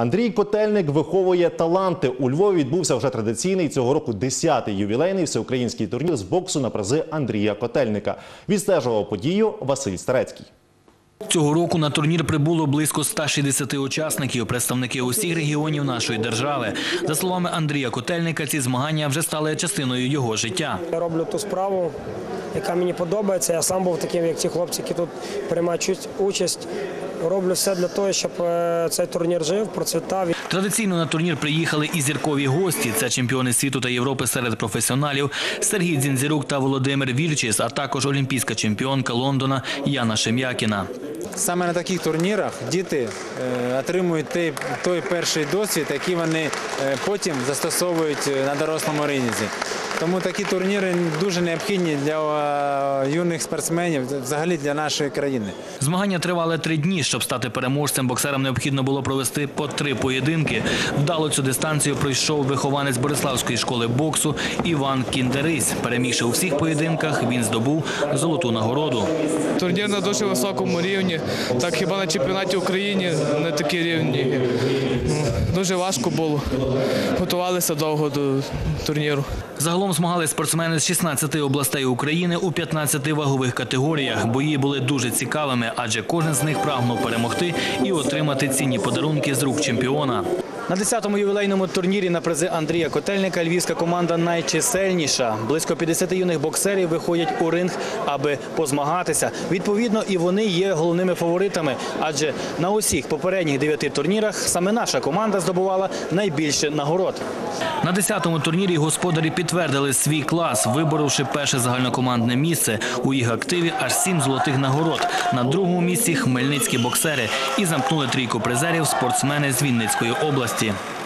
Андрій Котельник виховує таланти. У Львові відбувся вже традиційний цього року 10-й ювілейний всеукраїнський турнір з боксу на призи Андрія Котельника. Відстежував подію Василь Старецький. Цього року на турнір прибуло близько 160 учасників, представники усіх регіонів нашої держави. За словами Андрія Котельника, ці змагання вже стали частиною його життя. Я роблю ту справу, яка мені подобається. Я сам був таким, як ті хлопці, які тут приймають участь. Роблю все для того, щоб е, цей турнір жив, процвітав. Традиційно на турнір приїхали і зіркові гості. Це чемпіони світу та Європи серед професіоналів Сергій Дзінзірук та Володимир Вільчис, а також олімпійська чемпіонка Лондона Яна Шем'якіна. Саме на таких турнірах діти е, отримують той, той перший досвід, який вони е, потім застосовують на дорослому ринзі. Тому такі турніри дуже необхідні для е, юних спортсменів, взагалі для нашої країни. Змагання тривали три дні. Щоб стати переможцем, боксерам необхідно було провести по три поєдинки. Вдало цю дистанцію пройшов вихованець Бориславської школи боксу Іван Кіндерись. Перемігши у всіх поєдинках, він здобув золоту нагороду. Турнір на дуже високому рівні. Так хіба на чемпіонаті України не такі рівні. Ну, Дуже важко було. Готувалися довго до турніру. Загалом змагались спортсмени з 16 областей України у 15 вагових категоріях. Бої були дуже цікавими, адже кожен з них прагнув перемогти і отримати цінні подарунки з рук чемпіона. На 10-му ювілейному турнірі на призи Андрія Котельника львівська команда найчисельніша. Близько 50 юних боксерів виходять у ринг, аби позмагатися. Відповідно, і вони є головними фаворитами, адже на усіх попередніх дев'яти турнірах саме наша команда здобувала найбільше нагород. На 10-му турнірі господарі підтвердили свій клас, виборовши перше загальнокомандне місце. У їх активі аж сім золотих нагород. На другому місці хмельницькі боксери і замкнули трійку призерів спортсмени з Вінницької області місці.